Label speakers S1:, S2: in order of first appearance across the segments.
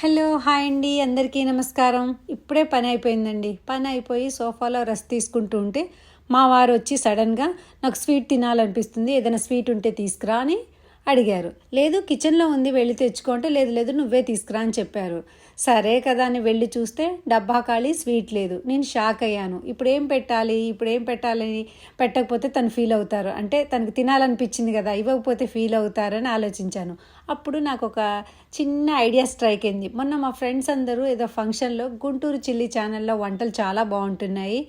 S1: Hello hi అండి. అందరికీ నమస్కారం. ఇప్పుడే పని అయిపోయిందండి. పని అయిపోయి సోఫాలో రెస్ట్ తీసుకుంటూ ఉంటే మా వారు వచ్చి సడన్గా నాకు స్వీట్ తినాలనిపిస్తుంది. ఏదైనా స్వీట్ ఉంటే తీసుకురా అని అడిగారు. లేదు కిచెన్లో ఉంది వెళ్ళి తెచ్చుకో అంటే లేదు లేదు నువ్వే తీసుకురా అని చెప్పారు. సరే కదా అని వెళ్ళి చూస్తే డబ్బా ఖాళీ స్వీట్ లేదు. నేను షాక్ అయ్యాను. ఇప్పుడు ఏం పెట్టాలి? ఇప్పుడు ఏం పెట్టాలని పెట్టకపోతే తను ఫీల్ అవుతారు. అంటే తనకు తినాలనిపించింది కదా ఇవ్వకపోతే ఫీల్ అవుతారని ఆలోచించాను. అప్పుడు నాకు ఒక చిన్న ఐడియా స్ట్రైక్ అయింది. మొన్న మా ఫ్రెండ్స్ అందరూ ఏదో ఫంక్షన్లో గుంటూరు చిల్లి ఛానల్లో వంటలు చాలా బాగుంటున్నాయి.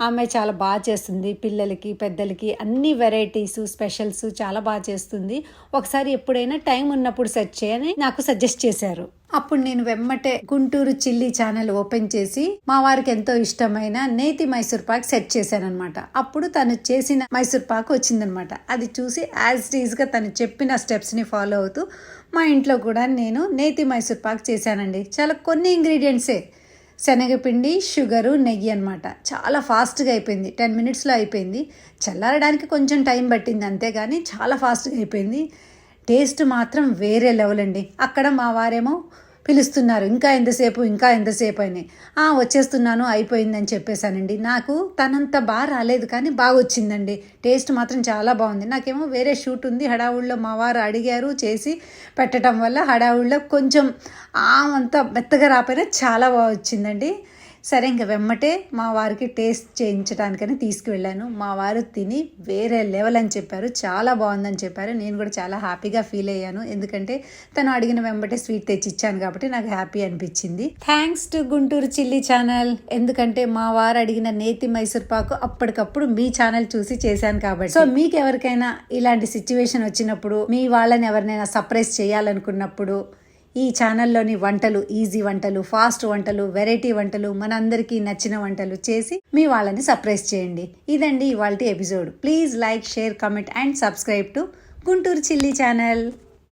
S1: ఆమె చాలా బాగా చేస్తుంది. పిల్లలకి పెద్దలకి అన్ని వెరైటీస్ స్పెషల్స్ చాలా బాగా చేస్తుంది. ఒకసారి ఎప్పుడైనా టైం ఉన్నప్పుడు సెర్చ్ చేయని నాకు సజెస్ట్ చేశారు. అప్పుడు నేను వెమ్మటే గుంటూరు చిల్లీ ఛానల్ ఓపెన్ చేసి మా వారికి ఎంతో ఇష్టమైన నేతి మైసూర్ పాక్ సెట్ చేశానమాట అప్పుడు తను చేసిన మైసూర్ పాక్ వచ్చిందనమాట అది చూసి యాజ్గా తను చెప్పిన స్టెప్స్ని ఫాలో అవుతూ మా ఇంట్లో కూడా నేను నేతి మైసూర్ పాక్ చేశానండి. చాలా కొన్ని ఇంగ్రీడియంట్సే. శనగపిండి షుగరు నెయ్యి అనమాట చాలా ఫాస్ట్గా అయిపోయింది. టెన్ మినిట్స్లో అయిపోయింది. చల్లారడానికి కొంచెం టైం పట్టింది అంతేగాని చాలా ఫాస్ట్గా అయిపోయింది. టేస్ట్ మాత్రం వేరే లెవెల్ అండి. అక్కడ మా వారేమో పిలుస్తున్నారు. ఇంకా ఎంతసేపు? ఇంకా ఎంతసేపు అని. "ఆ, వచ్చేస్తున్నాను అయిపోయిందని చెప్పేశానండి. నాకు తనంత బాగా రాలేదు కానీ బాగా వచ్చిందండి టేస్ట్ మాత్రం చాలా బాగుంది. నాకేమో వేరే షూట్ ఉంది. హడావుల్లో మా వారు అడిగారు చేసి పెట్టడం వల్ల హడావుల్లో కొంచెం అంత మెత్తగా రాపోయినా చాలా బాగా వచ్చిందండి సరే ఇంక వెమ్మటే మా వారికి టేస్ట్ చేయించడానికని తీసుకువెళ్ళాను. మా వారు తిని వేరే లెవెల్ అని చెప్పారు. చాలా బాగుందని చెప్పారు. నేను కూడా చాలా హ్యాపీగా ఫీల్ అయ్యాను. ఎందుకంటే తను అడిగిన వెంబటే స్వీట్ తెచ్చి ఇచ్చాను కాబట్టి నాకు హ్యాపీ అనిపించింది. Thanks to Guntur chilli channel. ఎందుకంటే మా వారు అడిగిన నేతి మైసూర్ పాకు అప్పటికప్పుడు మీ ఛానల్ చూసి చేశాను కాబట్టి. సో మీకు ఎవరికైనా ఇలాంటి సిచ్యువేషన్ వచ్చినప్పుడు మీ వాళ్ళని ఎవరినైనా సర్ప్రైజ్ చేయాలనుకున్నప్పుడు ఈ ఛానల్లోని వంటలు ఈజీ వంటలు ఫాస్ట్ వంటలు వెరైటీ వంటలు మనందరికీ నచ్చిన వంటలు చేసి మీ వాళ్ళని సర్ప్రైజ్ చేయండి. ఇదండి ఇవాళ episode. Please like share comment and subscribe to Guntur chilli channel.